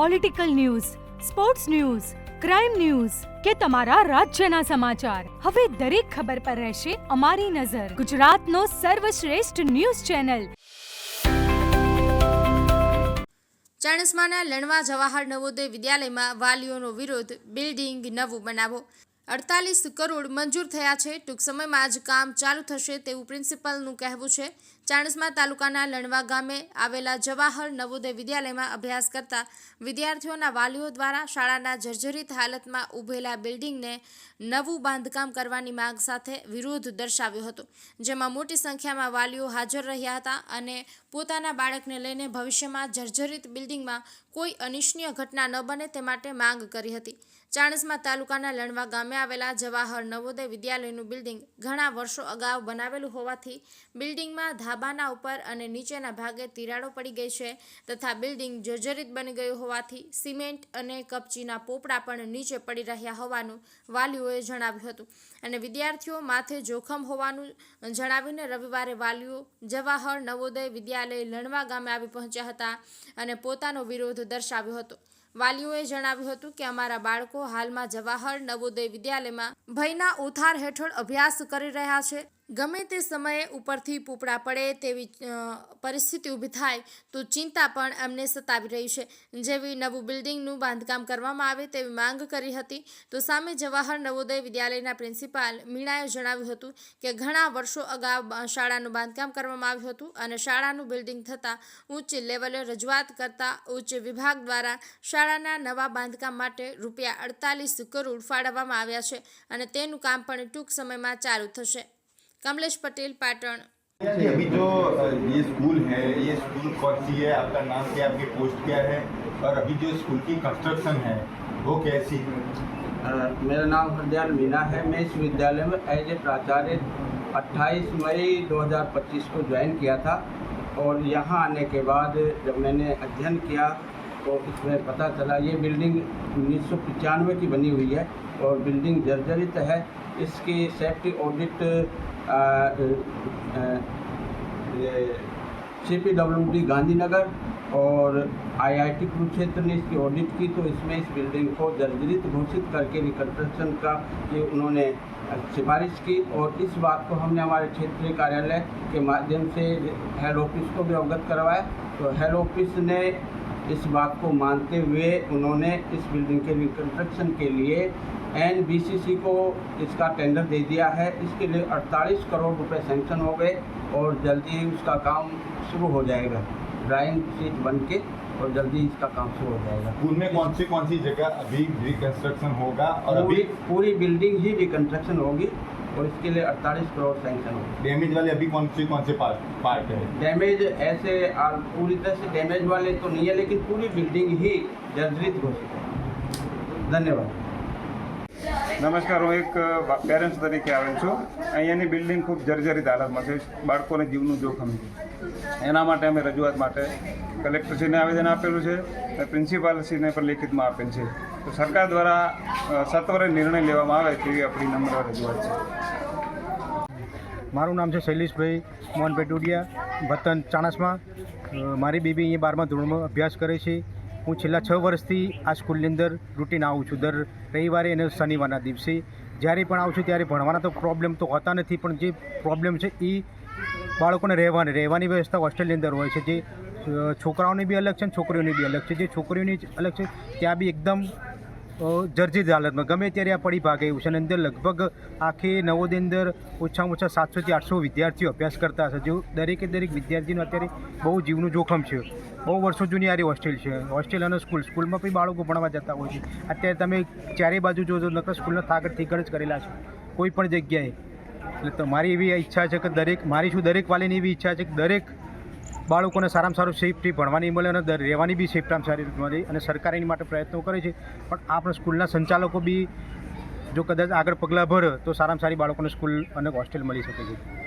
Political news sports news crime news કે તમારા રાજ્યના સમાચાર. હવે દરેક ખબર પર રહેશે અમારી નજર. ગુજરાતનો સર્વશ્રેષ્ઠ ન્યૂઝ ચેનલ. ચાણસ્માના લણવા જવાહર નવોદય વિદ્યાલયમાં વાલીઓનો વિરોધ, બિલ્ડિંગ નવું બનાવો. અડતાલીસ કરોડ મંજૂર થયા છે. ટૂંક સમયમાં જ કામ ચાલુ થશે તેવું પ્રિન્સિપલનું કહેવું છે. ચાણસ્મા તાલુકાના લણવા ગામે આવેલા જવાહર નવોદય વિદ્યાલયમાં અભ્યાસ કરતા વિદ્યાર્થીઓના વાલીઓ દ્વારા શાળાના જર્જરિત હાલતમાં ઊભેલા બિલ્ડિંગને નવું બાંધકામ કરવાની માંગ સાથે વિરોધ દર્શાવ્યો હતો, જેમાં મોટી સંખ્યામાં વાલીઓ હાજર રહ્યા હતા અને પોતાના બાળકને લઈને ભવિષ્યમાં જર્જરિત બિલ્ડિંગમાં કોઈ અનિચ્છનીય ઘટના ન બને તે માટે માંગ કરી હતી. ચાણસ્મા તાલુકાના લણવા ગામે આવેલા જવાહર નવોદય વિદ્યાલયનું બિલ્ડિંગ ઘણા વર્ષો અગાઉ બનાવેલું હોવાથી બિલ્ડિંગમાં ધાબાના ઉપર અને નીચેના ભાગે તિરાડો પડી ગઈ છે તથા બિલ્ડિંગ જર્જરિત બની ગયું હોવાથી સિમેન્ટ અને કપચીના પોપડા પણ નીચે પડી રહ્યા હોવાનું વાલીઓએ જણાવ્યું હતું. અને વિદ્યાર્થીઓ માથે જોખમ હોવાનું જણાવીને રવિવારે વાલીઓ જવાહર નવોદય વિદ્યાલય લણવા ગામે આવી પહોંચ્યા હતા અને પોતાનો વિરોધ દર્શાવ્યો હતો. વાલીઓએ જણાવ્યું હતું કે અમારા બાળકો હાલમાં જવાહર નવોદય વિદ્યાલયમાં ભયના ઉથાર હેઠળ અભ્યાસ કરી રહ્યા છે. ગમે તે સમયે ઉપરથી પૂપડા પડે તેવી પરિસ્થિતિ ઊભી થાય, તો ચિંતા પણ એમને સતાવી રહી છે. જેવી નવું બિલ્ડિંગનું બાંધકામ કરવામાં આવે તેવી માંગ કરી હતી, તો સામે જવાહર નવોદય વિદ્યાલયના પ્રિન્સિપાલ મીણાએ જણાવ્યું હતું કે ઘણા વર્ષો અગાઉ શાળાનું બાંધકામ કરવામાં આવ્યું હતું અને શાળાનું બિલ્ડિંગ થતાં ઉચ્ચ લેવલે રજૂઆત કરતા ઉચ્ચ વિભાગ દ્વારા શાળાના નવા બાંધકામ માટે રૂપિયા અડતાલીસ કરોડ ફાળવવામાં આવ્યા છે અને તેનું કામ પણ ટૂંક સમયમાં ચાલુ થશે. कमलेश पटेल पैटर्न। अभी जो ये स्कूल है ये स्कूल कौन सी है? आपका नाम क्या आपकी पोस्ट क्या है? और अभी जो स्कूल की कंस्ट्रक्शन है वो कैसी है? मेरा नाम हरदयाल मीना है। मैं इस विद्यालय में एज ए प्राचार्य 28 मई 2025 को ज्वाइन किया था। और यहाँ आने के बाद जब मैंने अध्ययन किया तो इसमें पता चला ये बिल्डिंग उन्नीस की बनी हुई है। और बिल्डिंग जर्जरित है। इसकी safety audit C P W D Gandhinagar और आईआईटी कुरुक्षेत्र ने इसकी ऑडिट की तो इसमें इस बिल्डिंग को जर्जरित घोषित करके रिकन्स्ट्रक्शन का ये उन्होंने सिफारिश की और इस बात को हमने हमारे क्षेत्रीय कार्यालय के माध्यम से हेड ऑफ़िस को भी अवगत करवाया। तो हेड ऑफ़िस ने इस बात को मानते हुए उन्होंने इस बिल्डिंग के रिकन्स्ट्रक्शन के लिए एन को इसका टेंडर दे दिया है। इसके लिए 48 करोड़ रुपए सैंक्शन हो गए और जल्दी ही उसका काम शुरू हो जाएगा। ड्राइंग शीट बन के और जल्दी इसका काम शुरू हो जाएगा। स्कूल में कौन सी कौन सी जगह अभी रिकन्स्ट्रक्शन होगा और पूरी अभी पूरी बिल्डिंग ही रिकन्स्ट्रक्शन होगी। और इसके लिए 48 करोड़ सैंक्शन होगी डैमेज वाले अभी कौन से कौन से पार्ट पार्ट है डैमेज ऐसे आ, पूरी तरह से डैमेज वाले तो नहीं है लेकिन पूरी बिल्डिंग ही जर्जरित घोषित है धन्यवाद નમસ્કાર હું એક પેરેન્ટ્સ તરીકે આવેલ છું અહીંયાની બિલ્ડિંગ ખૂબ જર્જરિત હાલતમાં છે બાળકોને જીવનું જોખમ છે એના માટે અમે રજૂઆત માટે કલેક્ટરશ્રીને આવેદન આપેલું છે અને પ્રિન્સિપાલશ્રીને પણ લેખિતમાં આપેલ છે. તો સરકાર દ્વારા સત્વરે નિર્ણય લેવામાં આવે તેવી આપણી નમ્ર રજૂઆત છે. મારું નામ છે શૈલેષભાઈ મોહનભાઈ ટુડિયા વતન ચાણસમાં. મારી બેબી અહીંયા બારમા ધોરણમાં અભ્યાસ કરે છે. હું છેલ્લા છ વર્ષથી આ સ્કૂલની અંદર રૂટીન આવું છું. દર રવિવારે અને શનિવારના દિવસે. જ્યારે પણ આવું છું ત્યારે ભણવાના તો પ્રોબ્લેમ તો હોતા નથી, પણ જે પ્રોબ્લેમ છે એ બાળકોને રહેવાની રહેવાની વ્યવસ્થા હોસ્ટેલની અંદર હોય છે. જે છોકરાઓની બી અલગ છે અને છોકરીઓની બી અલગ છે. જે છોકરીઓની અલગ છે, ત્યાં બી એકદમ જર્જરિત હાલતમાં. ગમે ત્યારે આ પડી ભાગે એવું છે. અને અંદર લગભગ આખી નવોદય અંદર ઓછામાં ઓછા સાતસોથી આઠસો વિદ્યાર્થીઓ અભ્યાસ કરતા હશે. જો દરેકે દરેક વિદ્યાર્થીનું અત્યારે બહુ જીવનું જોખમ છે. બહુ વર્ષો જૂની આરી હોસ્ટેલ છે. હોસ્ટેલ અને સ્કૂલ. સ્કૂલમાં પણ બાળકો ભણવા જતા હોય છે. અત્યારે તમે ચારે બાજુ જોજો, નકર સ્કૂલના થાકડ થીકડ જ કરેલા છે. કોઈ પણ જગ્યાએ. એટલે તમારી એવી ઈચ્છા છે કે દરેક, મારી શું દરેક વાલીની એવી ઈચ્છા છે કે દરેક બાળકોને સારામાં સારું સેફટી ભણવાની મળે અને રહેવાની બી સેફટામાં સારી રીતે મળે અને સરકાર એની માટે પ્રયત્નો કરે છે. પણ આપણે સ્કૂલના સંચાલકો બી જો કદાચ આગળ પગલાં ભરે તો સારામાં સારી બાળકોને સ્કૂલ અને હોસ્ટેલ મળી શકે છે.